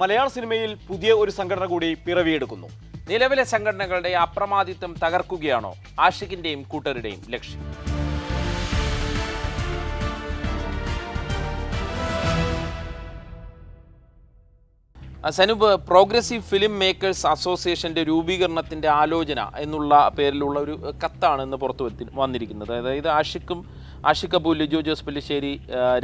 മലയാള സിനിമയിൽ പുതിയ ഒരു സംഘടന കൂടി പിറവിയെടുക്കുന്നു. നിലവിലെ സംഘടനകളുടെ അപ്രമാദിത്വം തകർക്കുകയാണോ ആഷിഖിന്റെയും കൂട്ടരുടെയും ലക്ഷ്യം? സനുബ് പ്രോഗ്രസീവ് ഫിലിം മേക്കേഴ്സ് അസോസിയേഷന്റെ രൂപീകരണത്തിന്റെ ആലോചന എന്നുള്ള പേരിലുള്ള ഒരു കത്താണ് ഇന്ന് പുറത്തു വന്നിരിക്കുന്നത്. അതായത് ആഷിഖും ആഷിഖ് അബു ലിജോ ജോസ് പല്ലിശ്ശേരി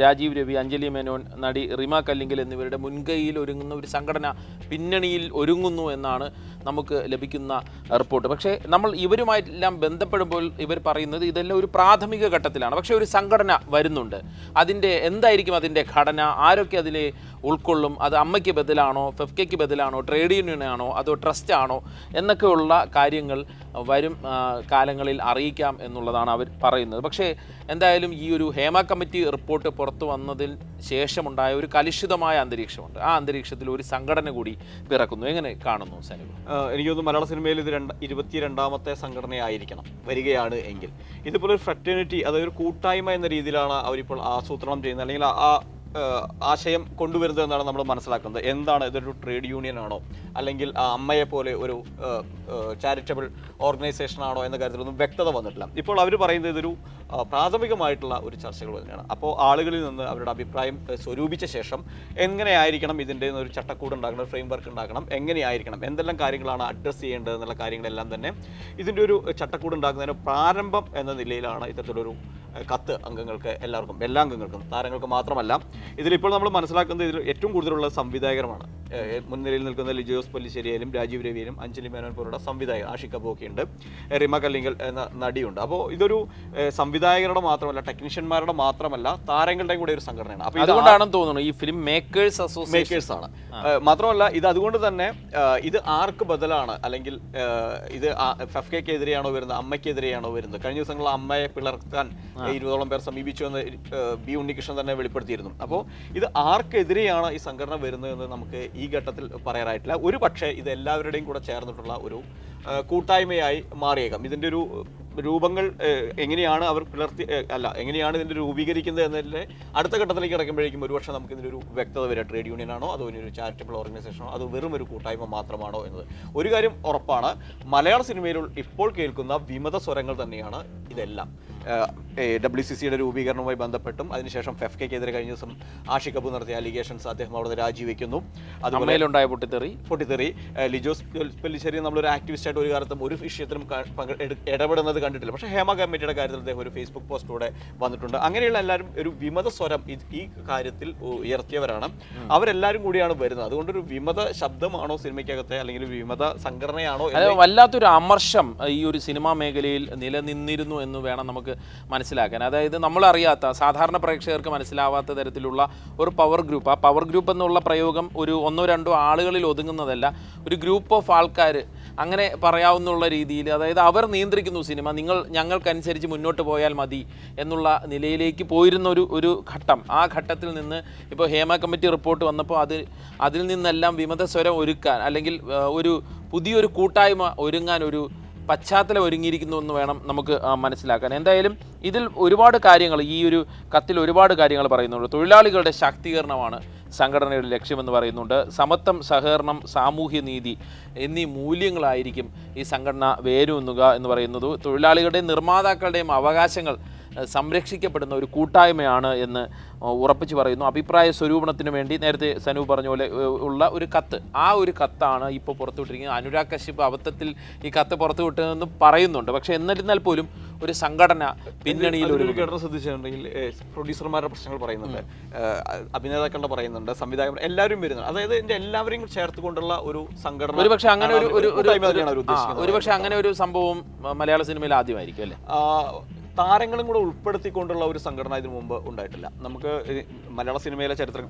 രാജീവ് രവി അഞ്ജലി മേനോൻ നടി റിമ കല്ലിങ്കൽ എന്നിവരുടെ മുൻകൈയിൽ ഒരുങ്ങുന്ന ഒരു സംഘടന പിന്നണിയിൽ ഒരുങ്ങുന്നു എന്നാണ് നമുക്ക് ലഭിക്കുന്ന റിപ്പോർട്ട്. പക്ഷേ നമ്മൾ ഇവരുമായിട്ടെല്ലാം ബന്ധപ്പെടുമ്പോൾ ഇവർ പറയുന്നത് ഇതെല്ലാം ഒരു പ്രാഥമിക ഘട്ടത്തിലാണ്. പക്ഷേ ഒരു സംഘടന വരുന്നുണ്ട്. അതിന്റെ എന്തായിരിക്കും അതിന്റെ ഘടന? ആരൊക്കെ അതിനെ ഉൾക്കൊള്ളും? അത് അമ്മയ്ക്ക് ബദലാണോ? ഫെഫ്കയ്ക്ക് ബദലാണോ? ട്രേഡ് യൂണിയൻ ആണോ അതോ ട്രസ്റ്റ് ആണോ എന്നൊക്കെയുള്ള കാര്യങ്ങൾ വരും കാലങ്ങളിൽ അറിയിക്കാം എന്നുള്ളതാണ് അവർ പറയുന്നത്. പക്ഷേ എന്തായാലും ഈ ഒരു ഹേമ കമ്മിറ്റി റിപ്പോർട്ട് പുറത്തു വന്നതിൽ ശേഷമുണ്ടായ ഒരു കലുഷിതമായ അന്തരീക്ഷമുണ്ട്. ആ അന്തരീക്ഷത്തിൽ ഒരു സംഘടന കൂടി പിറക്കുന്നു. എങ്ങനെ കാണുന്നു സനിബ് എനിക്ക് തോന്നുന്നു മലയാള സിനിമയിൽ ഇത് രണ്ട് ഇരുപത്തിരണ്ടാമത്തെ സംഘടനയായിരിക്കണം വരികയാണ് എങ്കിൽ. ഇതിപ്പോൾ ഒരു ഫ്രറ്റേണിറ്റി അതായത് ഒരു കൂട്ടായ്മ എന്ന രീതിയിലാണ് അവരിപ്പോൾ ആസൂത്രണം ചെയ്യുന്നത്. അല്ലെങ്കിൽ ആ- ആശയം കൊണ്ടുവരുന്നത് എന്നാണ് നമ്മൾ മനസ്സിലാക്കുന്നത്. എന്താണ് ഇതൊരു ട്രേഡ് യൂണിയൻ ആണോ? അല്ലെങ്കിൽ ആ അമ്മയെ പോലെ ഒരു ചാരിറ്റബിൾ ഓർഗനൈസേഷൻ ആണോ എന്ന കാര്യത്തിലൊന്നും വ്യക്തത വന്നിട്ടില്ല. ഇപ്പോൾ അവർ പറയുന്നത് ഇതൊരു പ്രാഥമികമായിട്ടുള്ള ഒരു ചർച്ചകൾ തന്നെയാണ്. അപ്പോൾ ആളുകളിൽ നിന്ന് അവരുടെ അഭിപ്രായം സ്വരൂപിച്ച ശേഷം എങ്ങനെയായിരിക്കണം ഇതിന്റെ ഒരു ചട്ടക്കൂട് ഉണ്ടാക്കണം ഫ്രെയിം വർക്ക് ഉണ്ടാക്കണം എങ്ങനെയായിരിക്കണം എന്തെല്ലാം കാര്യങ്ങളാണ് അഡ്രസ്സ് ചെയ്യേണ്ടത് എന്നുള്ള കാര്യങ്ങളെല്ലാം തന്നെ ഇതിന്റെ ഒരു ചട്ടക്കൂട് ഉണ്ടാക്കുന്നതിന് പ്രാരംഭം എന്ന നിലയിലാണ് ഇത്തരത്തിലൊരു കത്ത് അംഗങ്ങൾക്ക് എല്ലാവർക്കും എല്ലാ അംഗങ്ങൾക്കും താരങ്ങൾക്ക് മാത്രമല്ല. ഇതിലിപ്പോൾ നമ്മൾ മനസ്സിലാക്കുന്നത് ഇതിൽ ഏറ്റവും കൂടുതലുള്ള സംവിധായകരമാണ് മുൻനിരയിൽ നിൽക്കുന്ന ലിജോസ് പല്ലിശ്ശേരിയായാലും രാജീവ് രവിയിലും അഞ്ജലി മേനോൻ പോലുള്ള സംവിധായകർ ആഷിക് അബോക്കെ ഉണ്ട് റിമ കല്ലിങ്കൽ എന്ന നടിയുണ്ട്. അപ്പോൾ ഇതൊരു സംവിധായകരുടെ മാത്രമല്ല ടെക്നീഷ്യന്മാരുടെ മാത്രമല്ല താരങ്ങളുടെയും കൂടെ ഒരു സംഘടനയാണ്. അപ്പോൾ ഇതുകൊണ്ടാണ് അതുകൊണ്ടാണെന്ന് തോന്നുന്നു ഈ ഫിലിം മേക്കേഴ്സ് അസോസിയേഷൻ മേക്കേഴ്സ് ആണ്. മാത്രമല്ല ഇത് അതുകൊണ്ട് തന്നെ ഇത് ആർക്ക് ബദലാണ്? അല്ലെങ്കിൽ ഇത് ഫെഫ്കയ്ക്കെതിരെയാണോ വരുന്നത്? അമ്മയ്ക്കെതിരെയാണോ വരുന്നത്? കഴിഞ്ഞ ദിവസങ്ങളിൽ അമ്മയെ പിളർത്താൻ ഇരുപതോളം പേർ സമീപിച്ചു എന്ന് ബി ഉണ്ണികൃഷ്ണൻ തന്നെ വെളിപ്പെടുത്തിയിരുന്നു. അപ്പോൾ ഇത് ആർക്കെതിരെയാണ് ഈ സംഘടന വരുന്നത് എന്ന് നമുക്ക് ഈ ഘട്ടത്തിൽ പറയാനായിട്ടില്ല ഒരു പക്ഷേ ഇത് എല്ലാവരുടെയും കൂടെ ചേർന്നിട്ടുള്ള ഒരു കൂട്ടായ്മയായി മാറിയേക്കാം. ഇതിന്റെ ഒരു രൂപങ്ങൾ എങ്ങനെയാണ് അവർ പുലർത്തി അല്ല എങ്ങനെയാണ് ഇതിന്റെ രൂപീകരിക്കുന്നത് എന്നതിന്റെ അടുത്ത ഘട്ടത്തിലേക്ക് കിടക്കുമ്പോഴേക്കും ഒരുപക്ഷെ നമുക്ക് ഇതിന്റെ ഒരു വ്യക്തത വരിക. ട്രേഡ് യൂണിയൻ ആണോ അതോ ഇനി ഒരു ചാരിറ്റബിൾ ഓർഗനൈസേഷനോ? അതോ വെറും ഒരു കൂട്ടായ്മ മാത്രമാണോ എന്നത്. ഒരു കാര്യം ഉറപ്പാണ് മലയാള സിനിമയിൽ ഇപ്പോൾ കേൾക്കുന്ന വിമത സ്വരങ്ങൾ തന്നെയാണ് ഇതെല്ലാം. ഡബ്ല്യു സി സിയുടെ രൂപീകരണവുമായി ബന്ധപ്പെട്ടും അതിനുശേഷം ഫെഫ്കയ്ക്കെതിരെ കഴിഞ്ഞ ദിവസം ആഷിഖ് അബു നടത്തിയ അലിഗേഷൻസ് അദ്ദേഹം അവിടെ രാജിവെക്കുന്നു. അതുപോലെ പൊട്ടിത്തെറി. പൊട്ടിത്തെറി. ലിജോസ് പെല്ലിശ്ശേരി നമ്മളൊരു ആക്ടിവിസ്റ്റ് ആയിട്ട് ഒരു കാലത്തും ഒരു വിഷയത്തിലും ഇടപെടുന്നത് കണ്ടിട്ടില്ല. പക്ഷേ ഹേമ കമ്മിറ്റിയുടെ കാര്യത്തിൽ അദ്ദേഹം ഒരു ഫേസ്ബുക്ക് പോസ്റ്റിലൂടെ വന്നിട്ടുണ്ട്. അങ്ങനെയുള്ള എല്ലാവരും ഒരു വിമത സ്വരം ഈ കാര്യത്തിൽ ഉയർത്തിയവരാണ്. അവരെല്ലാവരും കൂടിയാണ് വരുന്നത്. അതുകൊണ്ട് ഒരു വിമത ശബ്ദമാണോ സിനിമയ്ക്കകത്തെ? അല്ലെങ്കിൽ ഒരു വിമത സംഘടനയാണോ? വല്ലാത്തൊരു അമർഷം ഈ ഒരു സിനിമാ മേഖലയിൽ നിലനിന്നിരുന്നു എന്ന് വേണം നമുക്ക് മനസ്സിലാക്കാൻ. അതായത് നമ്മളറിയാത്ത സാധാരണ പ്രേക്ഷകർക്ക് മനസ്സിലാവാത്ത തരത്തിലുള്ള ഒരു പവർ ഗ്രൂപ്പ് ആ പവർ ഗ്രൂപ്പ് എന്നുള്ള പ്രയോഗം ഒരു ഒന്നോ രണ്ടോ ആളുകളിൽ ഒതുങ്ങുന്നതല്ല. ഒരു ഗ്രൂപ്പ് ഓഫ് ആൾക്കാർ അങ്ങനെ പറയാവുന്നുള്ള രീതിയിൽ അതായത് അവർ നിയന്ത്രിക്കുന്നു സിനിമ നിങ്ങൾ ഞങ്ങൾക്കനുസരിച്ച് മുന്നോട്ട് പോയാൽ മതി എന്നുള്ള നിലയിലേക്ക് പോയിരുന്ന ഒരു ഒരു ഘട്ടം. ആ ഘട്ടത്തിൽ നിന്ന് ഇപ്പോൾ ഹേമ കമ്മിറ്റി റിപ്പോർട്ട് വന്നപ്പോൾ അത് അതിൽ നിന്നെല്ലാം വിമതസ്വരം ഒരുക്കാൻ അല്ലെങ്കിൽ ഒരു പുതിയൊരു കൂട്ടായ്മ ഒരുങ്ങാൻ ഒരു പശ്ചാത്തലം ഒരുങ്ങിയിരിക്കുന്നു എന്ന് വേണം നമുക്ക് മനസ്സിലാക്കാൻ. എന്തായാലും ഇതിൽ ഒരുപാട് കാര്യങ്ങൾ ഈ ഒരു കത്തിൽ ഒരുപാട് കാര്യങ്ങൾ പറയുന്നുണ്ട്. തൊഴിലാളികളുടെ ശാക്തീകരണമാണ് സംഘടനയുടെ ലക്ഷ്യമെന്ന് പറയുന്നുണ്ട്. സമത്വം സഹകരണം സാമൂഹ്യ നീതി എന്നീ മൂല്യങ്ങളായിരിക്കും ഈ സംഘടന വേരൂന്നുക എന്ന് പറയുന്നത്. തൊഴിലാളികളുടെയും നിർമ്മാതാക്കളുടെയും അവകാശങ്ങൾ സംരക്ഷിക്കപ്പെടുന്ന ഒരു കൂട്ടായ്മയാണ് എന്ന് ഉറപ്പിച്ചു പറയുന്നു. അഭിപ്രായ സ്വരൂപണത്തിന് വേണ്ടി നേരത്തെ സനു പറഞ്ഞ പോലെ ഉള്ള ഒരു കത്ത്. ആ ഒരു കത്താണ് ഇപ്പോൾ പുറത്തുവിട്ടിരിക്കുന്നത്. അനുരാഗ് കശ്യപ് അബദ്ധത്തിൽ ഈ കത്ത് പുറത്തുവിട്ടതെന്ന് പറയുന്നുണ്ട്. പക്ഷേ എന്നിരുന്നാൽ പോലും ഒരു സംഘടന പിന്നണിയിൽ ഒരു ഘടന ശ്രദ്ധിച്ചിട്ടുണ്ടെങ്കിൽ പ്രൊഡ്യൂസർമാരുടെ പ്രശ്നങ്ങൾ പറയുന്നുണ്ട്. അഭിനേതാക്കളുടെ പറയുന്നുണ്ട് സംവിധായകർ എല്ലാവരും വരുന്നുണ്ട്. അതായത് ഇതിന്റെ എല്ലാവരെയും ചേർത്തുകൊണ്ടുള്ള ഒരു സംഘടന ഒരു പക്ഷേ അങ്ങനെ ഒരു ഒരു പക്ഷേ അങ്ങനെ ഒരു സംഭവം മലയാള സിനിമയിൽ ആദ്യമായിരിക്കും അല്ലേ? താരങ്ങളും കൂടെ ഉൾപ്പെടുത്തിക്കൊണ്ടുള്ള ഒരു സംഘടന ഇതിനു മുമ്പ് ഉണ്ടായിട്ടില്ല. നമുക്ക് മലയാള സിനിമയിലെ ചരിത്ര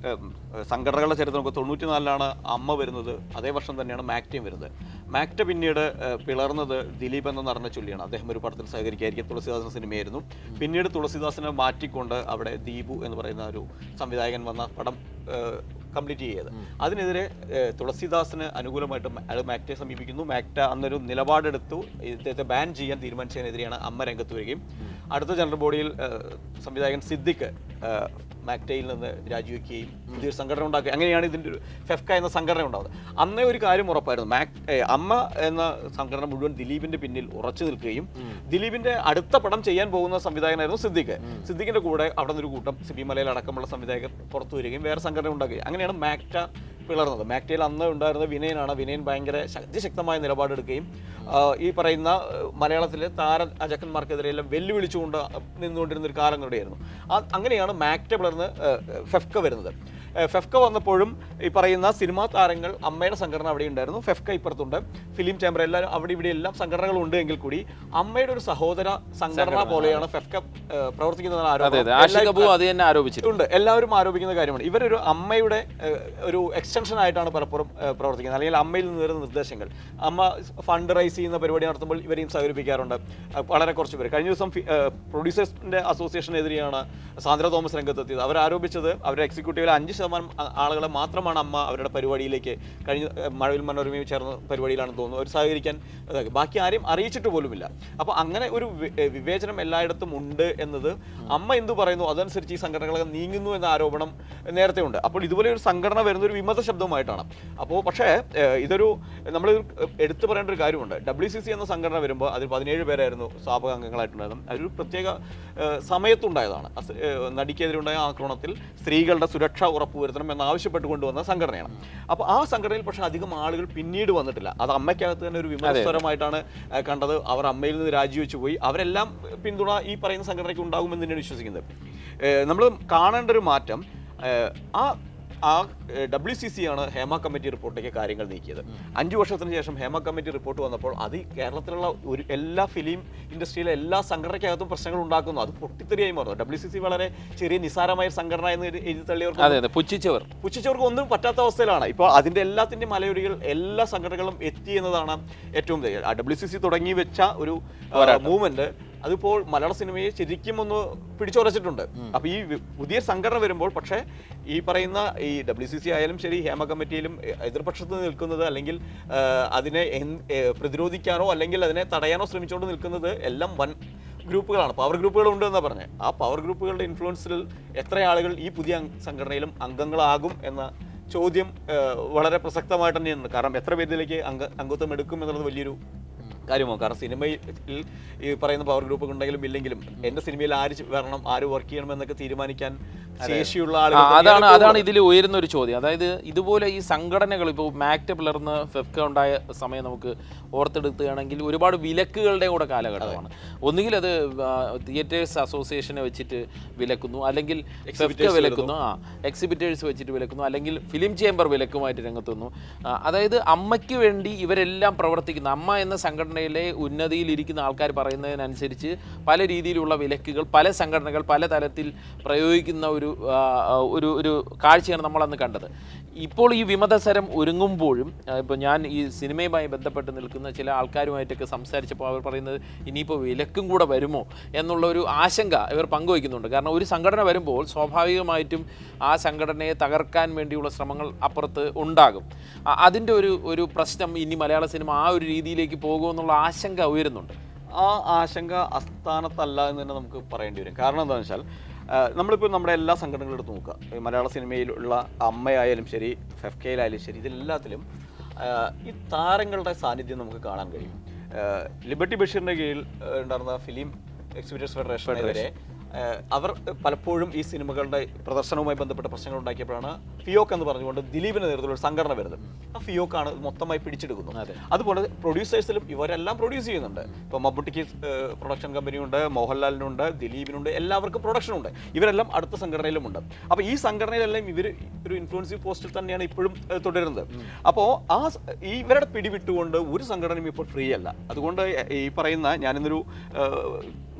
സംഘടനകളുടെ ചരിത്രം നമുക്ക് തൊണ്ണൂറ്റിനാലിലാണ് അമ്മ വരുന്നത് അതേ വർഷം തന്നെയാണ് മാക്റ്റയും വരുന്നത്. മാക്റ്റ പിന്നീട് പിളർന്നത് ദിലീപ് എന്ന നടനെ ചൊല്ലിയാണ്. അദ്ദേഹം ഒരു പടത്തിൽ സഹകരിക്കായിരിക്കും തുളസിദാസൻ സിനിമയായിരുന്നു. പിന്നീട് തുളസിദാസിനെ മാറ്റിക്കൊണ്ട് അവിടെ ദീപു എന്ന് പറയുന്ന ഒരു സംവിധായകൻ വന്ന പടം കംപ്ലീറ്റ് ചെയ്യത് അതിനെതിരെ തുളസിദാസിന് അനുകൂലമായിട്ട് അത് മാക്റ്റയെ സമീപിക്കുന്നു. മാക്റ്റ അന്നൊരു നിലപാടെടുത്തു. ഇദ്ദേഹത്തെ ബാൻ ചെയ്യാൻ തീരുമാനിച്ചതിനെതിരെയാണ് അമ്മ രംഗത്ത് വരികയും. അടുത്ത ജനറൽ ബോഡിയിൽ സംവിധായകൻ സിദ്ദിഖ് മാക്ടയിൽ നിന്ന് രാജിവെക്കുകയും പുതിയൊരു സംഘടന ഉണ്ടാക്കുകയും അങ്ങനെയാണ് ഇതിന്റെ ഒരു ഫെഫ്ക എന്ന സംഘടന ഉണ്ടാകുന്നത് അന്നേ ഒരു കാര്യം ഉറപ്പായിരുന്നു. മാക് അമ്മ എന്ന സംഘടന മുഴുവൻ ദിലീപിന്റെ പിന്നിൽ ഉറച്ചു നിൽക്കുകയും ദിലീപിന്റെ അടുത്ത പടം ചെയ്യാൻ പോകുന്ന സംവിധായകനായിരുന്നു സിദ്ദിഖ്. സിദ്ദിഖിന്റെ കൂടെ അവിടെ നിന്നൊരു കൂട്ടം സിബി മലയിൽ അടക്കമുള്ള സംവിധായകർ പുറത്തു വരികയും വേറെ സംഘടന ഉണ്ടാക്കുകയും. അങ്ങനെയാണ് മാക്ട പിളർന്നത്. മാക്ടയിൽ അന്ന് ഉണ്ടായിരുന്ന വിനയനാണ്. വിനയൻ ഭയങ്കര അതിശക്തമായ നിലപാടെടുക്കുകയും ഈ പറയുന്ന മലയാളത്തിലെ താര അജക്കന്മാർക്കെതിരെയെല്ലാം വെല്ലുവിളിച്ചുകൊണ്ട് നിന്നുകൊണ്ടിരുന്ന ഒരു കാലം കൂടെയായിരുന്നു. അങ്ങനെയാണ് മാക്ട പിളർന്ന് ഫെഫ്ക വരുന്നത്. ഫെഫ്ക വന്നപ്പോഴും ഈ പറയുന്ന സിനിമാ താരങ്ങൾ അമ്മയുടെ സംഘടന അവിടെ ഉണ്ടായിരുന്നു. ഫെഫ്ക ഇപ്പുറത്തുണ്ട്. ഫിലിം ചേംബർ എല്ലാവരും അവിടെ ഇവിടെ എല്ലാം സംഘടനകൾ ഉണ്ട് എങ്കിൽ കൂടി അമ്മയുടെ ഒരു സഹോദര സംഘടന പോലെയാണ് ഫെഫ്ക പ്രവർത്തിക്കുന്നതെന്ന് ആരോപിച്ചിട്ടുണ്ട് എല്ലാവരും ആരോപിക്കുന്ന കാര്യമാണ്. ഇവരൊരു അമ്മയുടെ ഒരു എക്സ്റ്റൻഷൻ ആയിട്ടാണ് പലപ്പോഴും പ്രവർത്തിക്കുന്നത്. അല്ലെങ്കിൽ അമ്മയിൽ നിന്ന് വരുന്ന നിർദ്ദേശങ്ങൾ. അമ്മ ഫണ്ട് റൈസ് ചെയ്യുന്ന പരിപാടി നടത്തുമ്പോൾ ഇവരെയും സഹകരിപ്പിക്കാറുണ്ട്. വളരെ കുറച്ച് പേര്. കഴിഞ്ഞ ദിവസം പ്രൊഡ്യൂസേഴ്സിന്റെ അസോസിയേഷനെതിരെയാണ് സാന്ദ്ര തോമസ് രംഗത്തെത്തിയത്. അവർ ആരോപിച്ചത് അവരുടെ എക്സിക്യൂട്ടീവിലെ അഞ്ച് ശതമാനം ആളുകളെ മാത്രമാണ് അമ്മ അവരുടെ പരിപാടിയിലേക്ക് കഴിഞ്ഞ മഴവിൽ മനോരമയും ചേർന്ന പരിപാടിയിലാണെന്ന് തോന്നുന്നു. അവർ സഹകരിക്കാൻ ബാക്കി ആരെയും അറിയിച്ചിട്ട് പോലുമില്ല. അപ്പോൾ അങ്ങനെ ഒരു വിവേചനം എല്ലായിടത്തും ഉണ്ട് എന്നത് അമ്മ എന്തു പറയുന്നു? അതനുസരിച്ച് ഈ സംഘടനകളൊക്കെ നീങ്ങുന്നു എന്ന ആരോപണം നേരത്തെ ഉണ്ട് അപ്പോൾ ഇതുപോലെ ഒരു സംഘടന വരുന്ന ഒരു വിമത ശബ്ദമായിട്ടാണ് അപ്പോൾ പക്ഷേ ഇതൊരു നമ്മൾ എടുത്തു പറയേണ്ട ഒരു കാര്യമുണ്ട്. ഡബ്ല്യു സി സി എന്ന സംഘടന വരുമ്പോൾ അതിൽ പതിനേഴ് പേരായിരുന്നു സ്ഥാപക അംഗങ്ങളായിട്ടുണ്ടായിരുന്നു അതൊരു പ്രത്യേക സമയത്തുണ്ടായതാണ്. നടിക്കെതിരെ ഉണ്ടായ ആക്രമണത്തിൽ സ്ത്രീകളുടെ സുരക്ഷ ഉറപ്പുവരുത്തണം എന്നാവശ്യപ്പെട്ട് കൊണ്ടുവന്ന സംഘടനയാണ്. അപ്പോൾ ആ സംഘടനയിൽ പക്ഷേ അധികം ആളുകൾ പിന്നീട് വന്നിട്ടില്ല. അത് അമ്മയ്ക്കകത്ത് തന്നെ ഒരു വിമർശനമായിട്ടാണ് കണ്ടത്. അവർ അമ്മയിൽ നിന്ന് രാജിവെച്ച് പോയി. അവരെല്ലാം പിന്തുണ ഈ പറയുന്ന സംഘടനയ്ക്ക് ഉണ്ടാകുമെന്ന് തന്നെയാണ് വിശ്വസിക്കുന്നത്. നമ്മൾ കാണേണ്ട ഒരു മാറ്റം ആ ആ ഡബ്ല്യു സി സി ആണ് ഹേമ കമ്മിറ്റി റിപ്പോർട്ടിലേക്ക് കാര്യങ്ങൾ നീക്കിയത്. അഞ്ചു വർഷത്തിന് ശേഷം ഹേമ കമ്മിറ്റി റിപ്പോർട്ട് വന്നപ്പോൾ അത് കേരളത്തിലുള്ള ഒരു എല്ലാ ഫിലിം ഇൻഡസ്ട്രിയിലെ എല്ലാ സംഘടനയ്ക്കകത്തും പ്രശ്നങ്ങൾ ഉണ്ടാക്കുന്നു. അത് പൊട്ടിത്തെറിയായി മാറുന്നു. ഡബ്ല്യു സി സി വളരെ ചെറിയ നിസാരമായ സംഘടന എന്ന് എഴുതി- തള്ളിയവർ തള്ളിയവർക്ക് പുച്ഛിച്ചവർ. പുച്ഛിച്ചവർക്ക് ഒന്നും പറ്റാത്ത അവസ്ഥയിലാണ്. ഇപ്പോൾ അതിന്റെ എല്ലാത്തിന്റെ മലയൊരികൾ എല്ലാ സംഘടനകളും എത്തി എന്നതാണ് ഏറ്റവും ഡബ്ല്യു സി സി തുടങ്ങി വെച്ച ഒരു മൂവ്മെന്റ് അതിപ്പോൾ മലയാള സിനിമയെ ശരിക്കും ഒന്ന് പിടിച്ചുറച്ചിട്ടുണ്ട്. അപ്പൊ ഈ പുതിയ സംഘടന വരുമ്പോൾ പക്ഷേ ഈ പറയുന്ന ഈ ഡബ്ല്യു സി സി ആയാലും ശരി ഹേമ കമ്മിറ്റിയിലും എതിർപക്ഷത്ത് നിൽക്കുന്നത് അല്ലെങ്കിൽ അതിനെ പ്രതിരോധിക്കാനോ അല്ലെങ്കിൽ അതിനെ തടയാനോ ശ്രമിച്ചുകൊണ്ട് നിൽക്കുന്നത് എല്ലാം വൻ ഗ്രൂപ്പുകളാണ്. പവർ ഗ്രൂപ്പുകൾ ഉണ്ട് എന്നാ പറഞ്ഞത് ആ പവർ ഗ്രൂപ്പുകളുടെ ഇൻഫ്ലുവൻസിൽ എത്ര ആളുകൾ ഈ പുതിയ സംഘടനയിലും അംഗങ്ങളാകും എന്ന ചോദ്യം വളരെ പ്രസക്തമായിട്ട് തന്നെയാണ്. കാരണം എത്ര പേരിലേക്ക് അംഗ അംഗത്വം എടുക്കും എന്നുള്ളത് വലിയൊരു കാര്യമാണ് കാരണം സിനിമയിൽ ഈ പറയുന്ന പവർ ഗ്രൂപ്പ് ഉണ്ടെങ്കിലും ഇല്ലെങ്കിലും എന്റെ സിനിമയിൽ ആര് വരണം ആര് വർക്ക് ചെയ്യണം എന്നൊക്കെ തീരുമാനിക്കാൻ ശേഷിയുള്ള ആളുകൾ അതാണ് അതാണ് ഇതിൽ ഉയരുന്ന ഒരു ചോദ്യം. അതായത് ഇതുപോലെ ഈ സംഘടനകൾ ഇപ്പോൾ മാക്ട് പിളർന്ന് ഫെഫ്ക ഉണ്ടായ സമയം നമുക്ക് ഓർത്തെടുക്കുകയാണെങ്കിൽ ഒരുപാട് വിലക്കുകളുടെ കൂടെ കാലഘട്ടമാണ്. ഒന്നുകിൽ അത് തിയേറ്റേഴ്സ് അസോസിയേഷനെ വെച്ചിട്ട് വിലക്കുന്നു. അല്ലെങ്കിൽ ഫെഫ്ക വിലക്കുന്നു. ആ എക്സിബിറ്റേഴ്സ് വെച്ചിട്ട് വിലക്കുന്നു. അല്ലെങ്കിൽ ഫിലിം ചേംബർ വിലക്കുമായിട്ട് രംഗത്തുന്നു അതായത് അമ്മയ്ക്ക് വേണ്ടി ഇവരെല്ലാം പ്രവർത്തിക്കുന്ന. അമ്മ എന്ന സംഘടനയിലെ ഉന്നതിയിൽ ഇരിക്കുന്ന ആൾക്കാർ പറയുന്നതിനനുസരിച്ച് പല രീതിയിലുള്ള വിലക്കുകൾ പല സംഘടനകൾ പല തലത്തിൽ പ്രയോഗിക്കുന്ന ഒരു ഒരു ഒരു കാഴ്ചയാണ് നമ്മളന്ന് കണ്ടത്. ഇപ്പോൾ ഈ വിമതസരം ഒരുങ്ങുമ്പോഴും ഇപ്പോൾ ഞാൻ ഈ സിനിമയുമായി ബന്ധപ്പെട്ട് നിൽക്കുന്ന ചില ആൾക്കാരുമായിട്ടൊക്കെ സംസാരിച്ചപ്പോൾ അവർ പറയുന്നത് ഇനിയിപ്പോൾ വിലക്കും കൂടെ വരുമോ എന്നുള്ള ഒരു ആശങ്ക ഇവർ പങ്കുവയ്ക്കുന്നുണ്ട്. കാരണം ഒരു സംഘടന വരുമ്പോൾ സ്വാഭാവികമായിട്ടും ആ സംഘടനയെ തകർക്കാൻ വേണ്ടിയുള്ള ശ്രമങ്ങൾ അപ്പുറത്ത് ഉണ്ടാകും. അതിന്റെ ഒരു ഒരു പ്രശ്നം ഇനി മലയാള സിനിമ ആ ഒരു രീതിയിലേക്ക് പോകുമെന്നുള്ള ആശങ്ക ഉയരുന്നുണ്ട്. ആ ആശങ്ക അസ്ഥാനത്തല്ല എന്ന് തന്നെ നമുക്ക് പറയേണ്ടി വരും. കാരണം എന്താണെന്ന് വെച്ചാൽ നമ്മളിപ്പോൾ നമ്മുടെ എല്ലാ സംഘടനകളും എടുത്ത് നോക്കുക. മലയാള സിനിമയിലുള്ള അമ്മയായാലും ശരി ഫെഫ്കയിലായാലും ശരി ഇതെല്ലാത്തിലും ഈ താരങ്ങളുടെ സാന്നിധ്യം നമുക്ക് കാണാൻ കഴിയും. ലിബർട്ടി ബഷീറിന്റെ കീഴിൽ ഉണ്ടായിരുന്ന ഫിലിം എക്സിബിറ്റേഴ്സ് ഫെഡറേഷൻ. അവർ പലപ്പോഴും ഈ സിനിമകളുടെ പ്രദർശനവുമായി ബന്ധപ്പെട്ട പ്രശ്നങ്ങൾ ഉണ്ടാക്കിയപ്പോഴാണ് ഫിയോക്ക് എന്ന് പറഞ്ഞുകൊണ്ട് ദിലീപിന്റെ നേതൃത്വത്തിൽ ഒരു സംഘടന വരുന്നത്. ആ ഫിയോക്കാണ് ആണ് മൊത്തമായി പിടിച്ചെടുക്കുന്നത്. അതുപോലെ പ്രൊഡ്യൂസേഴ്സിലും ഇവരെല്ലാം പ്രൊഡ്യൂസ് ചെയ്യുന്നുണ്ട്. ഇപ്പോൾ മമ്മൂട്ടിക്ക് പ്രൊഡക്ഷൻ കമ്പനിയുണ്ട് മോഹൻലാലിനുണ്ട് ദിലീപിനുണ്ട് എല്ലാവർക്കും പ്രൊഡക്ഷൻ ഉണ്ട് ഇവരെല്ലാം അടുത്ത സംഘടനയിലുമുണ്ട്. അപ്പോൾ ഈ സംഘടനയിലെല്ലാം ഇവർ ഒരു ഇൻഫ്ലുവൻസീവ് പോസ്റ്റിൽ തന്നെയാണ് ഇപ്പോഴും തുടരുന്നത്. അപ്പോൾ ആ ഇവരുടെ പിടിവിട്ടുകൊണ്ട് ഒരു സംഘടനയും ഇപ്പോൾ ഫ്രീ അല്ല. അതുകൊണ്ട് ഈ പറയുന്ന ഞാനിന്നൊരു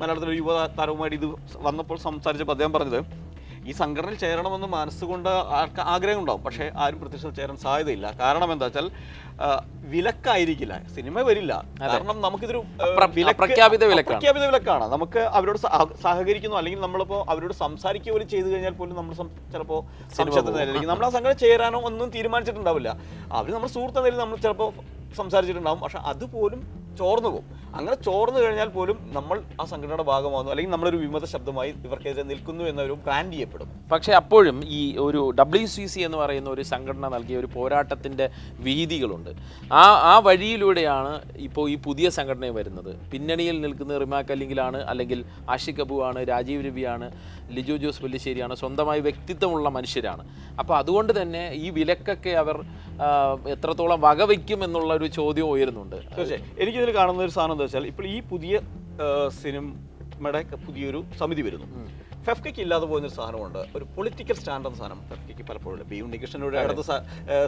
മലയാളത്തിലൊരു മലയാളത്തിലെ യുവ താരവുമായിട്ട് ഇത് വന്നപ്പോൾ സംസാരിച്ചപ്പോൾ അദ്ദേഹം പറഞ്ഞത് ഈ സംഘടനയിൽ ചേരണമെന്ന് മനസ്സുകൊണ്ട് ആർക്ക് ആഗ്രഹം ഉണ്ടാവും പക്ഷേ ആരും പ്രത്യക്ഷത്തിൽ ചേരാൻ സാധ്യതയില്ല. കാരണം എന്താ വെച്ചാൽ വിലക്കായിരിക്കില്ല. സിനിമ വരില്ല. കാരണം നമുക്കിതൊരു പ്രഖ്യാപിത അപ്രഖ്യാപിത വിലക്കാണ്. നമുക്ക് അവരോട് സഹ- സഹകരിക്കുന്നു അല്ലെങ്കിൽ നമ്മളിപ്പോൾ അവരോട് സംസാരിക്കുക പോലും ചെയ്തു കഴിഞ്ഞാൽ പോലും നമ്മൾ ചിലപ്പോൾ സംശയത്തിൽ നമ്മൾ ആ സംഘടന ചേരാനോ ഒന്നും തീരുമാനിച്ചിട്ടുണ്ടാവില്ല. അവർ നമ്മുടെ സുഹൃത്ത് നിലയിൽ നമ്മൾ ചിലപ്പോൾ സംസാരിച്ചിട്ടുണ്ടാവും. പക്ഷെ അതുപോലും ചോർന്നു പോകും. അങ്ങനെ ചോർന്നു കഴിഞ്ഞാൽ പോലും നമ്മൾ ആ സംഘടനയുടെ ഭാഗമാകുന്നു. അല്ലെങ്കിൽ നമ്മളൊരു വിമത ശബ്ദമായി ഇവർക്കെതിരെ നിൽക്കുന്നു എന്നൊരു ബ്രാൻഡ് ചെയ്യപ്പെടും. പക്ഷേ അപ്പോഴും ഈ ഒരു ഡബ്ല്യു സി സി എന്ന് പറയുന്ന ഒരു സംഘടന നൽകിയ ഒരു പോരാട്ടത്തിന്റെ വീതികളുണ്ട്. ആ ആ വഴിയിലൂടെയാണ് ഇപ്പോൾ ഈ പുതിയ സംഘടന വരുന്നത്. പിന്നണിയിൽ നിൽക്കുന്ന റിമാക്ക് അല്ലെങ്കിലാണ് അല്ലെങ്കിൽ ആഷിഖ് ആണ് രാജീവ് രവിയാണ് ലിജു ജോസ് പുല്ലിശ്ശേരിയാണ് സ്വന്തമായി വ്യക്തിത്വമുള്ള മനുഷ്യരാണ്. അപ്പോൾ അതുകൊണ്ട് തന്നെ ഈ വിലക്കൊക്കെ അവർ എത്രത്തോളം വകവയ്ക്കും എന്നുള്ള ചോദ്യം ഉയരുന്നുണ്ട്. തീർച്ചയായും. എനിക്കിതിൽ കാണുന്ന ഒരു സാധനം എന്താ വെച്ചാൽ ഇപ്പോൾ ഈ പുതിയ സിനിമയുടെ പുതിയൊരു സമിതി വരുന്നു. ഫെഫ്കയ്ക്ക് ഇല്ലാതെ പോകുന്നൊരു സാധനമുണ്ട്. ഒരു പൊളിറ്റിക്കൽ സ്റ്റാൻഡ് എന്ന സാധനം ഫെഫ്കയ്ക്ക് പലപ്പോഴും ബി ഉണ്ണികൃഷ്ണനോട് അടുത്ത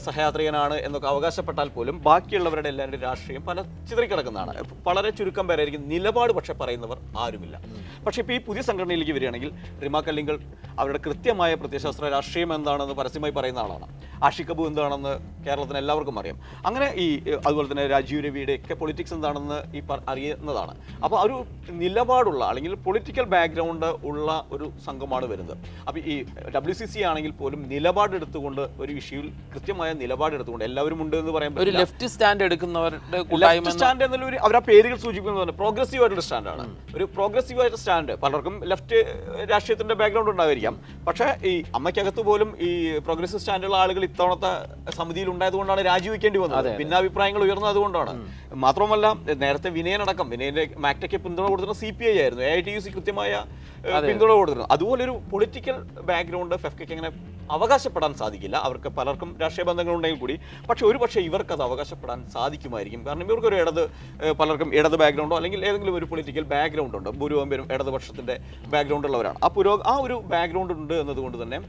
സഹയാത്രികനാണ് എന്നൊക്കെ അവകാശപ്പെട്ടാൽ പോലും ബാക്കിയുള്ളവരുടെ എല്ലാവരുടെ രാഷ്ട്രീയം പല ചിതറിക്കിടക്കുന്നതാണ് വളരെ ചുരുക്കം പേരായിരിക്കും. നിലപാട് പക്ഷെ പറയുന്നവർ ആരുമില്ല. പക്ഷേ ഇപ്പോൾ ഈ പുതിയ സംഘടനയിലേക്ക് വരികയാണെങ്കിൽ റിമാ കല്ലിങ്കൽ അവരുടെ കൃത്യമായ പ്രത്യശാസ്ത്ര രാഷ്ട്രീയം എന്താണെന്ന് പരസ്യമായി പറയുന്ന ആളാണ്. ആഷിഖ് കബു എന്താണെന്ന് കേരളത്തിന് എല്ലാവർക്കും അറിയാം. അങ്ങനെ ഈ അതുപോലെ തന്നെ രാജീവ് രവിയുടെ ഒക്കെ പൊളിറ്റിക്സ് എന്താണെന്ന് ഈ അറിയുന്നതാണ്. അപ്പോൾ ഒരു നിലപാടുള്ള അല്ലെങ്കിൽ പൊളിറ്റിക്കൽ ബാക്ക്ഗ്രൗണ്ട് ഉള്ള ഒരു സംഘമാണ് വരുന്നത്. അപ്പോൾ ഈ ഡബ്ല്യു സി സി ആണെങ്കിൽ പോലും നിലപാടെടുത്തുകൊണ്ട് ഒരു ഇഷ്യൂവിൽ കൃത്യമായ നിലപാടെടുത്തുകൊണ്ട് എല്ലാവരും ഉണ്ട് എന്ന് പറയുമ്പോൾ ഒരു ലെഫ്റ്റ് സ്റ്റാൻഡ് എടുക്കുന്നവരുടെ ലെഫ്റ്റ് സ്റ്റാൻഡ് എന്നുള്ള ഒരു അവർ ആ പേരുകൾ സൂചിപ്പിക്കുന്നത് പ്രോഗ്രസീവ് ആയിട്ടുള്ള സ്റ്റാൻഡാണ് ഒരു പ്രോഗ്രസീവ് ആയിട്ട് സ്റ്റാൻഡ് പലർക്കും ലെഫ്റ്റ് രാഷ്ട്രീയത്തിന്റെ ബാക്ക്ഗ്രൗണ്ട് ഉണ്ടായിരിക്കാം. പക്ഷേ ഈ അമ്മയ്ക്കകത്ത് പോലും ഈ പ്രോഗ്രസീവ് സ്റ്റാൻഡുള്ള ആളുകൾ ഇത്തവണത്തെ സമിതിയിൽ ഉണ്ടായതുകൊണ്ടാണ് രാജിവെക്കേണ്ടി വന്നത്. ഭിന്നാഭിപ്രായങ്ങൾ ഉയർന്നതുകൊണ്ടാണ് മാത്രമല്ല നേരത്തെ വിനയനടക്കം വിനയന്റെ മാക്ടയ്ക്ക് പിന്തുണ കൊടുത്തിരുന്ന സി പി ഐ ആയിരുന്നു. A I T U C കൃത്യമായ പിന്തുണ കൊടുത്തിരുന്നു അതുപോലെ ഒരു പൊളിറ്റിക്കൽ ബാക്ക്ഗ്രൗണ്ട് ഫെഫ്കയ്ക്ക് അങ്ങനെ അവകാശപ്പെടാൻ സാധിക്കില്ല അവർക്ക് പലർക്കും രാഷ്ട്രീയ ബന്ധങ്ങളുണ്ടെങ്കിൽ കൂടി പക്ഷേ ഒരു പക്ഷേ ഇവർക്ക് അത് അവകാശപ്പെടാൻ സാധിക്കുമായിരിക്കും. കാരണം ഇവർക്കൊരു ഇടത് പലർക്കും ഇടത് ബാക്ക്ഗ്രൗണ്ടോ അല്ലെങ്കിൽ ഏതെങ്കിലും ഒരു പൊളിറ്റിക്കൽ ബാക്ക്ഗ്രൗണ്ട് ഉണ്ട്. ഭൂരിഭാഗം പേരും ഇടതുപക്ഷത്തിന്റെ ബാക്ക്ഗ്രൗണ്ട് ഉള്ളവരാണ്. ആ പുരോ ആ ഒരു ബാക്ക്ഗ്രൗണ്ട് ഉണ്ട് എന്നതുകൊണ്ട് തന്നെ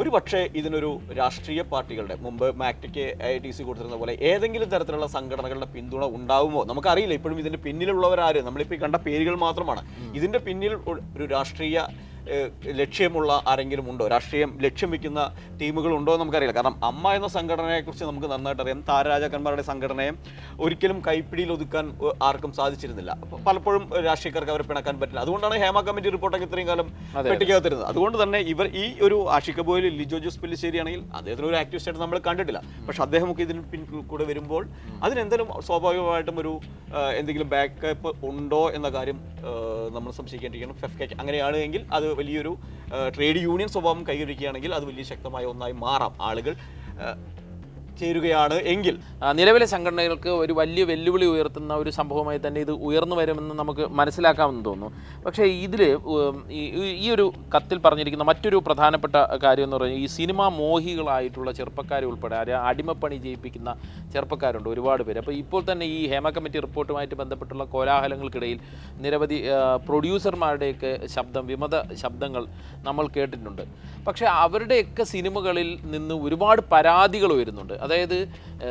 ഒരു പക്ഷേ ഇതിനൊരു രാഷ്ട്രീയ പാർട്ടികളുടെ മുമ്പ് മാക്ടിക്ക് ഐ ടി സി കൊടുത്തിരുന്ന പോലെ ഏതെങ്കിലും തരത്തിലുള്ള സംഘടനകളുടെ പിന്തുണ ഉണ്ടാവുമോ? നമുക്കറിയില്ല. ഇപ്പോഴും ഇതിന്റെ പിന്നിലുള്ളവരാരും? നമ്മളിപ്പോൾ കണ്ട പേരുകൾ മാത്രമാണ്. ഇതിന്റെ പിന്നിൽ ഒരു- രാഷ്ട്രീയ ലക്ഷ്യമുള്ള ആരെങ്കിലും ഉണ്ടോ? രാഷ്ട്രീയം ലക്ഷ്യം വെക്കുന്ന ടീമുകൾ ഉണ്ടോ എന്ന് നമുക്കറിയില്ല. കാരണം അമ്മ എന്ന സംഘടനയെക്കുറിച്ച് നമുക്ക് നന്നായിട്ട് അറിയാം. താരരാജാക്കന്മാരുടെ സംഘടനയെ ഒരിക്കലും കൈപ്പിടിയിൽ ഒതുക്കാൻ ആർക്കും സാധിച്ചിരുന്നില്ല. പലപ്പോഴും രാഷ്ട്രീയക്കാർക്ക് അവരെ പിണക്കാൻ പറ്റില്ല. അതുകൊണ്ടാണ് ഹേമ കമ്മിറ്റി റിപ്പോർട്ടൊക്കെ ഇത്രയും കാലം പെട്ടിക്കകത്തിരുന്നത്. അതുകൊണ്ട് തന്നെ ഇവർ ഈ ഒരു ആഷിക ബോയിൽ ലിജോ ജോസ് പെല്ലിശ്ശേരിയാണെങ്കിൽ അദ്ദേഹത്തിന് ഒരു ആക്ടിവിസ്റ്റ് ആയിട്ട് നമ്മൾ കണ്ടിട്ടില്ല. പക്ഷെ അദ്ദേഹമൊക്കെ ഇതിന് പിൻ കൂടെ വരുമ്പോൾ അതിനെന്തായാലും സ്വാഭാവികമായിട്ടും ഒരു എന്തെങ്കിലും ബാക്കപ്പ് ഉണ്ടോ എന്ന കാര്യം നമ്മൾ സംശയിക്കേണ്ടിരിക്കണം ഫെഫ്കയ്ക്ക് അങ്ങനെയാണ് എങ്കിൽ അത് വലിയൊരു ട്രേഡ് യൂണിയൻ സ്വഭാവം കൈവരിക്കുകയാണെങ്കിൽ അത് വലിയ ശക്തമായ ഒന്നായി മാറാം ആളുകൾ. ചേരുകയാണ് എങ്കിൽ നിലവിലെ സംഘടനകൾക്ക് ഒരു വലിയ വെല്ലുവിളി ഉയർത്തുന്ന ഒരു സംഭവമായി തന്നെ ഇത് ഉയർന്നു വരുമെന്ന് നമുക്ക് മനസ്സിലാക്കാമെന്ന് തോന്നുന്നു. പക്ഷേ ഇതിൽ ഈ ഒരു കത്തിൽ പറഞ്ഞിരിക്കുന്ന മറ്റൊരു പ്രധാനപ്പെട്ട കാര്യം എന്ന് പറഞ്ഞാൽ ഈ സിനിമാ മോഹികളായിട്ടുള്ള ചെറുപ്പക്കാരെ ഉൾപ്പെടെ അടിമപ്പണി ചെയ്യിപ്പിക്കുന്ന ചെറുപ്പക്കാരുണ്ട് ഒരുപാട് പേര്. അപ്പോൾ ഇപ്പോൾ തന്നെ ഈ ഹേമ കമ്മിറ്റി റിപ്പോർട്ടുമായിട്ട് ബന്ധപ്പെട്ടുള്ള കോലാഹലങ്ങൾക്കിടയിൽ നിരവധി പ്രൊഡ്യൂസർമാരുടെയൊക്കെ ശബ്ദം വിമത ശബ്ദങ്ങൾ നമ്മൾ കേട്ടിട്ടുണ്ട്. പക്ഷേ അവരുടെയൊക്കെ സിനിമകളിൽ നിന്ന് ഒരുപാട് പരാതികൾ വരുന്നുണ്ട് അതായത്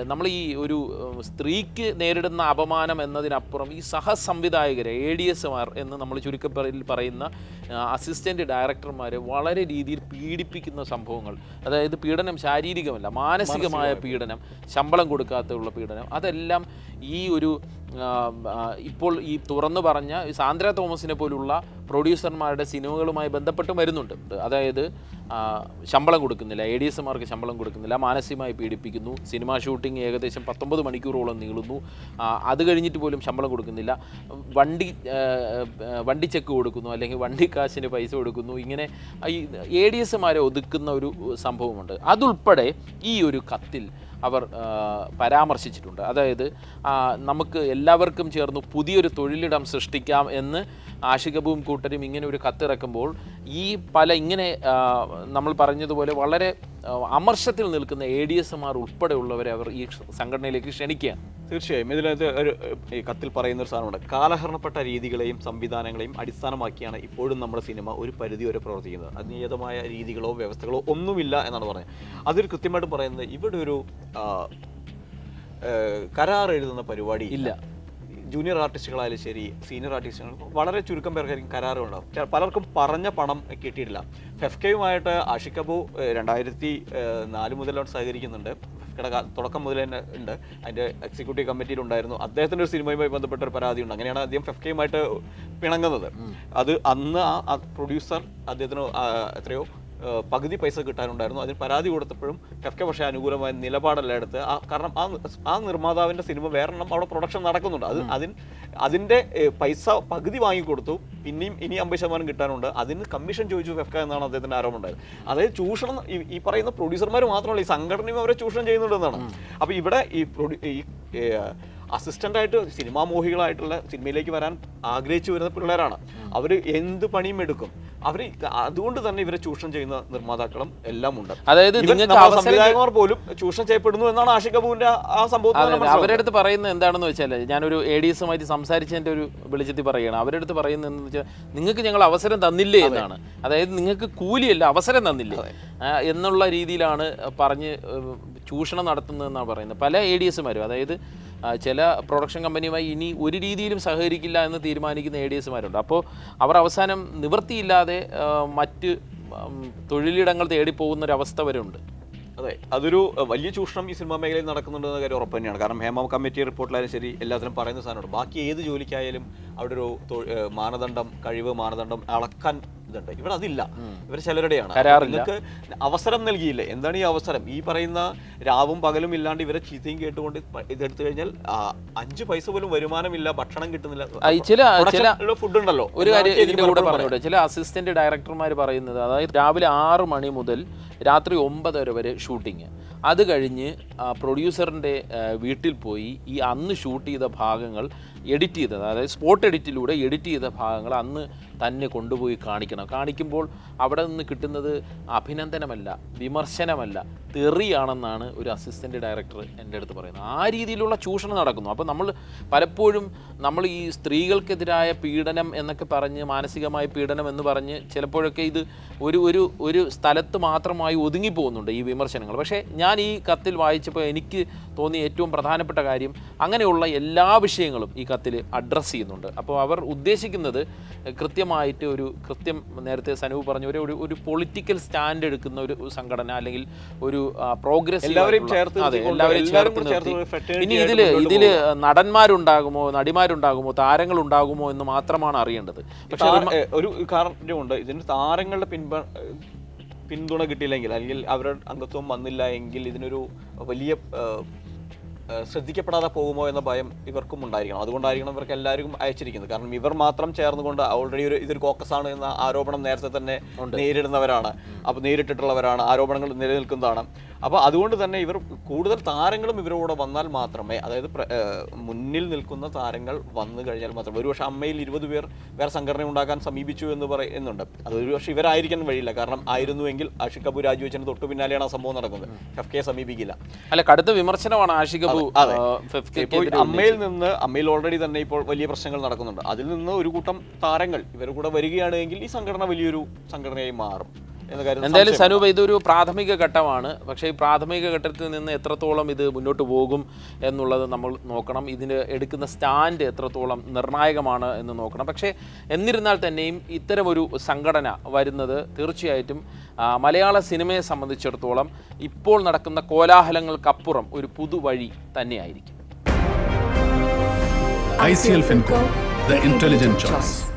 നമ്മൾ ഈ ഒരു സ്ത്രീക്ക് നേരിടുന്ന അപമാനം എന്നതിനപ്പുറം ഈ സഹസംവിധായകരെ എ ഡി എസ്മാർ എന്ന് നമ്മൾ ചുരുക്കപ്പറിൽ പറയുന്ന അസിസ്റ്റന്റ് ഡയറക്ടർമാരെ വളരെ രീതിയിൽ പീഡിപ്പിക്കുന്ന സംഭവങ്ങൾ. അതായത് പീഡനം ശാരീരികമല്ല മാനസികമായ പീഡനം ശമ്പളം കൊടുക്കാത്തുള്ള പീഡനം അതെല്ലാം ഈ ഒരു ഇപ്പോൾ ഈ തുറന്നു പറഞ്ഞ സാന്ദ്ര തോമസിനെ പോലുള്ള പ്രൊഡ്യൂസർമാരുടെ സിനിമകളുമായി ബന്ധപ്പെട്ട് വരുന്നുണ്ട്. അതായത് ശമ്പളം കൊടുക്കുന്നില്ല. എ ഡി എസ്മാർക്ക് ശമ്പളം കൊടുക്കുന്നില്ല. മാനസികമായി പീഡിപ്പിക്കുന്നു. സിനിമാ ഷൂട്ടിംഗ് ഏകദേശം പത്തൊമ്പത് മണിക്കൂറോളം നീളുന്നു. അത് കഴിഞ്ഞിട്ട് പോലും ശമ്പളം കൊടുക്കുന്നില്ല. വണ്ടി വണ്ടി ചെക്ക് കൊടുക്കുന്നു. അല്ലെങ്കിൽ വണ്ടി കാശിന് പൈസ കൊടുക്കുന്നു. ഇങ്ങനെ ഈ എ ഡി എസ്മാരെ ഒതുക്കുന്ന ഒരു സംഭവമുണ്ട്. അതുൾപ്പെടെ ഈ ഒരു കത്തിൽ അവർ പരാമർശിച്ചിട്ടുണ്ട്. അതായത് നമുക്ക് എല്ലാവർക്കും ചേർന്ന് പുതിയൊരു തൊഴിലിടം സൃഷ്ടിക്കാം എന്ന് ആഷികബും കൂട്ടരും ഇങ്ങനെ ഒരു കത്തിറക്കുമ്പോൾ ഈ പല ഇങ്ങനെ നമ്മൾ പറഞ്ഞതുപോലെ വളരെ അമർഷത്തിൽ നിൽക്കുന്ന എ ഡി എസ്മാർ ഉൾപ്പെടെയുള്ളവരെ അവർ ഈ സംഘടനയിലേക്ക് ക്ഷണിക്കുകയാണ്. തീർച്ചയായും. ഇതിനകത്ത് ഒരു ഈ കത്തിൽ പറയുന്ന ഒരു സാധനമുണ്ട്. കാലഹരണപ്പെട്ട രീതികളെയും സംവിധാനങ്ങളെയും അടിസ്ഥാനമാക്കിയാണ് ഇപ്പോഴും നമ്മുടെ സിനിമ ഒരു പരിധി വരെ പ്രവർത്തിക്കുന്നത്. അതിനിയതമായ രീതികളോ വ്യവസ്ഥകളോ ഒന്നുമില്ല എന്നാണ് പറയുന്നത്. അതിൽ കൃത്യമായിട്ട് പറയുന്നത് ഇവിടെ ഒരു കരാർ എഴുതുന്ന പരിപാടി ഇല്ല. ജൂനിയർ ആർട്ടിസ്റ്റുകളായാലും ശരി സീനിയർ ആർട്ടിസ്റ്റുകൾ വളരെ ചുരുക്കം പേർക്കായിരിക്കും കരാറുകളുണ്ടാവും. പലർക്കും പറഞ്ഞ പണം കിട്ടിയിട്ടില്ല. ഫെഫ്കയുമായിട്ട് ആഷിക്കബു രണ്ടായിരത്തി നാല് മുതലോട്ട് സഹകരിക്കുന്നുണ്ട്. ഫെഫ്കയുടെ തുടക്കം മുതൽ തന്നെ ഉണ്ട്. അതിന്റെ എക്സിക്യൂട്ടീവ് കമ്മിറ്റിയിലുണ്ടായിരുന്നു അദ്ദേഹത്തിന്റെ ഒരു സിനിമയുമായി ബന്ധപ്പെട്ട ഒരു പരാതി ഉണ്ട് അങ്ങനെയാണ് അദ്ദേഹം ഫെഫ്കയുമായിട്ട് പിണങ്ങുന്നത്. അത് അന്ന് ആ പ്രൊഡ്യൂസർ അദ്ദേഹത്തിന് എത്രയോ പകുതി പൈസ കിട്ടാനുണ്ടായിരുന്നു. അതിന് പരാതി കൊടുത്തപ്പോഴും കഫ്ക പക്ഷേ അനുകൂലമായ നിലപാടല്ല എടുത്ത്. ആ കാരണം ആ ആ നിർമ്മാതാവിന്റെ സിനിമ വേറെണ്ണം അവിടെ പ്രൊഡക്ഷൻ നടക്കുന്നുണ്ട്. അത് അതിന് അതിന്റെ പൈസ പകുതി വാങ്ങിക്കൊടുത്തു. പിന്നെയും ഇനി അമ്പത് ശതമാനം കിട്ടാനുണ്ട്. അതിന് കമ്മീഷൻ ചോദിച്ചു ഫെഫ്ക എന്നാണ് അദ്ദേഹത്തിന്റെ ആരോപണം ഉണ്ടായത് അതായത് ചൂഷണം ഈ- ഈ പറയുന്ന പ്രൊഡ്യൂസർമാർ മാത്രമല്ല ഈ സംഘടനയും അവരെ ചൂഷണം ചെയ്യുന്നുണ്ടെന്നാണ്. അപ്പോൾ ഇവിടെ ഈ ഈ അസിസ്റ്റന്റായിട്ട് സിനിമാ മോഹികളായിട്ടുള്ള സിനിമയിലേക്ക് വരാൻ ആഗ്രഹിച്ചു വരുന്ന പിള്ളേരാണ്. അവർ എന്ത് പണിയും എടുക്കും. അവർ അതുകൊണ്ട് തന്നെ ഇവരെ ചൂഷണം ചെയ്യുന്ന നിർമ്മാതാക്കളും എല്ലാം ഉണ്ട്. അതായത് സംവിധായകന്മാർ പോലും ചൂഷണം ചെയ്യപ്പെടുന്നു എന്നാണ് ആഷിക് കപൂറിന്റെ ആ- സംഭവം. അവരുടെ അടുത്ത് പറയുന്നത് എന്താണെന്ന് വെച്ചാൽ ഞാനൊരു എ ഡി എസുമായിട്ട് സംസാരിച്ചതിന്റെ ഒരു വെളിച്ചത്തിൽ പറയുകയാണ്. അവരുടെ അടുത്ത് പറയുന്നത് എന്ന് വെച്ചാൽ നിങ്ങൾക്ക് ഞങ്ങൾ അവസരം തന്നില്ലേ എന്നാണ്. അതായത് നിങ്ങൾക്ക് കൂലിയല്ല അവസരം തന്നില്ലേ? എന്നുള്ള രീതിയിലാണ് പറഞ്ഞ് ചൂഷണം നടത്തുന്നതെന്നാണ് പറയുന്നത്. പല എ ഡി എസുമാരും അതായത് ചില പ്രൊഡക്ഷൻ കമ്പനിയുമായി ഇനി ഒരു രീതിയിലും സഹകരിക്കില്ല എന്ന് തീരുമാനിക്കുന്ന എ ഡി എസുമാരുണ്ട് അപ്പോൾ അവർ അവസാനം നിവൃത്തിയില്ലാതെ മറ്റ് തൊഴിലിടങ്ങൾ തേടി പോകുന്ന ഒരു അവസ്ഥ വരെ ഉണ്ട് അതെ അതൊരു വലിയ ചൂഷണം ഈ സിനിമാ മേഖലയിൽ നടക്കുന്നുണ്ടെന്ന കാര്യം ഉറപ്പ് തന്നെയാണ്. കാരണം ഹേമ കമ്മിറ്റി റിപ്പോർട്ടിലായാലും ശരി എല്ലാത്തിനും പറയുന്ന സാധനമുണ്ട്. ബാക്കി ഏത് ജോലിക്കായാലും അവിടെ ഒരു മാനദണ്ഡം കഴിവ് മാനദണ്ഡം അളക്കാൻ ഇതുണ്ട്. ഇവിടെ അതില്ല. ഇവർ ചിലരുടെയാണ്. നിങ്ങൾക്ക് അവസരം നൽകിയില്ലേ? എന്താണ് ഈ അവസരം? ഈ പറയുന്ന രാവും പകലും ഇല്ലാണ്ട് ഇവരെ ചീത്തയും കേട്ടുകൊണ്ട് ഇതെടുത്തു കഴിഞ്ഞാൽ അഞ്ചു പൈസ പോലും വരുമാനമില്ല ഭക്ഷണം കിട്ടുന്നില്ല. ചില ചില ഫുഡ് ഉണ്ടല്ലോ ഒരു കാര്യം ഇതിന്റെ കൂടെ പലപ്പോഴും പറഞ്ഞൂടെ. ചില അസിസ്റ്റന്റ് ഡയറക്ടർമാർ പറയുന്നത് അതായത് രാവിലെ ആറ് മണി മുതൽ രാത്രി ഒമ്പതര വരെ ഷൂട്ടിങ്. അത് കഴിഞ്ഞ് പ്രൊഡ്യൂസറിന്റെ വീട്ടിൽ പോയി ഈ അന്ന് ഷൂട്ട് ചെയ്ത ഭാഗങ്ങൾ എഡിറ്റ് ചെയ്തത് അതായത് സ്പോട്ട് എഡിറ്റിലൂടെ എഡിറ്റ് ചെയ്ത ഭാഗങ്ങൾ അന്ന് തന്നെ കൊണ്ടുപോയി കാണിക്കണം. കാണിക്കുമ്പോൾ അവിടെ നിന്ന് കിട്ടുന്നത് അഭിനന്ദനമല്ല വിമർശനമല്ല തെറിയാണെന്നാണ് ഒരു അസിസ്റ്റന്റ് ഡയറക്ടർ എന്റെ അടുത്ത് പറയുന്നത്. ആ രീതിയിലുള്ള ചൂഷണം നടക്കുന്നു. അപ്പോൾ നമ്മൾ പലപ്പോഴും നമ്മൾ ഈ സ്ത്രീകൾക്കെതിരായ പീഡനം എന്നൊക്കെ പറഞ്ഞ് മാനസികമായ പീഡനം എന്ന് പറഞ്ഞ് ചിലപ്പോഴൊക്കെ ഇത് ഒരു ഒരു ഒരു സ്ഥലത്ത് മാത്രമായി ഒതുങ്ങി പോകുന്നുണ്ട് ഈ വിമർശനങ്ങൾ. പക്ഷേ ഞാൻ ഈ കത്തിൽ വായിച്ചപ്പോൾ എനിക്ക് തോന്നിയ ഏറ്റവും പ്രധാനപ്പെട്ട കാര്യം അങ്ങനെയുള്ള എല്ലാ വിഷയങ്ങളും ഈ കത്തിൽ അഡ്രസ്സ് ചെയ്യുന്നുണ്ട്. അപ്പോൾ അവർ ഉദ്ദേശിക്കുന്നത് കൃത്യമായിട്ട് ഒരു കൃത്യം നേരത്തെ സനൂപ് പറഞ്ഞ ഒരു ഒരു- പൊളിറ്റിക്കൽ സ്റ്റാൻഡ് എടുക്കുന്ന ഒരു സംഘടന അല്ലെങ്കിൽ ഒരു പ്രോഗ്രസ് അതെ എല്ലാവരെയും എല്ലാവരും ചേർത്ത് നിർത്തി. ഇനി ഇതിൽ ഇതിൽ നടന്മാരുണ്ടാകുമോ നടിമാരുണ്ടാകുമോ താരങ്ങളുണ്ടാകുമോ എന്ന് മാത്രമാണ് അറിയേണ്ടത്. പക്ഷേ ഒരു കാരണമുണ്ട്. ഇതിന് താരങ്ങളുടെ പിൻപ പിന്തുണ കിട്ടിയില്ലെങ്കിൽ അല്ലെങ്കിൽ അവരുടെ അംഗത്വം വന്നില്ല എങ്കിൽ ഇതിനൊരു വലിയ ശ്രദ്ധിക്കപ്പെടാതെ പോകുമോ എന്ന ഭയം ഇവർക്കും ഉണ്ടായിരിക്കണം. അതുകൊണ്ടായിരിക്കണം ഇവർക്ക് എല്ലാവർക്കും അയച്ചിരിക്കുന്നത്. കാരണം ഇവർ മാത്രം ചേർന്നുകൊണ്ട് ഓൾറെഡി ഒരു ഇതൊരു കോക്കസ് ആണ് എന്ന ആരോപണം നേരത്തെ തന്നെ നേരിടുന്നവരാണ്. അപ്പോൾ നേരിട്ടിട്ടുള്ളവരാണ്. ആരോപണങ്ങൾ നിലനിൽക്കുന്നതാണ്. അപ്പോൾ അതുകൊണ്ട് തന്നെ ഇവർ കൂടുതൽ താരങ്ങളും ഇവരോട് വന്നാൽ മാത്രമേ അതായത് മുന്നിൽ നിൽക്കുന്ന താരങ്ങൾ വന്നു കഴിഞ്ഞാൽ മാത്രമേ ഒരുപക്ഷെ അമ്മയിൽ ഇരുപത് പേർ വേറെ സംഘടന ഉണ്ടാക്കാൻ സമീപിച്ചു എന്ന് പറയുന്നുണ്ട്. അത് ഒരുപക്ഷെ ഇവരായിരിക്കാൻ വഴിയില്ല. കാരണം ആയിരുന്നുവെങ്കിൽ ആഷിഖ് കപൂർ രാജിവെച്ചതിന് തൊട്ടു പിന്നാലെയാണ് ആ സംഭവം നടക്കുന്നത്. ഷഫ്കയെ സമീപിക്കില്ല. അല്ല കടുത്ത വിമർശനമാണ് ആഷിക് ഇപ്പോൾ അമ്മയിൽ നിന്ന് അമ്മയിൽ ഓൾറെഡി തന്നെ ഇപ്പോൾ വലിയ പ്രശ്നങ്ങൾ നടക്കുന്നുണ്ട്. അതിൽ നിന്ന് ഒരു കൂട്ടം താരങ്ങൾ ഇവർ കൂടെ വരികയാണെങ്കിൽ ഈ സംഘടന വലിയൊരു സംഘടനയായി മാറും. എന്തായാലും സനൂപ ഇതൊരു പ്രാഥമിക ഘട്ടമാണ്. പക്ഷേ ഈ പ്രാഥമിക ഘട്ടത്തിൽ നിന്ന് എത്രത്തോളം ഇത് മുന്നോട്ട് പോകും എന്നുള്ളത് നമ്മൾ നോക്കണം. ഇതിന് എടുക്കുന്ന സ്റ്റാൻഡ് എത്രത്തോളം നിർണായകമാണ് എന്ന് നോക്കണം. പക്ഷേ എന്നിരുന്നാൽ തന്നെയും ഇത്തരമൊരു സംഘടന വരുന്നത് തീർച്ചയായിട്ടും മലയാള സിനിമയെ സംബന്ധിച്ചിടത്തോളം ഇപ്പോൾ നടക്കുന്ന കോലാഹലങ്ങൾക്കപ്പുറം ഒരു പുതുവഴി തന്നെയായിരിക്കും. I C L Finco the intelligent choice.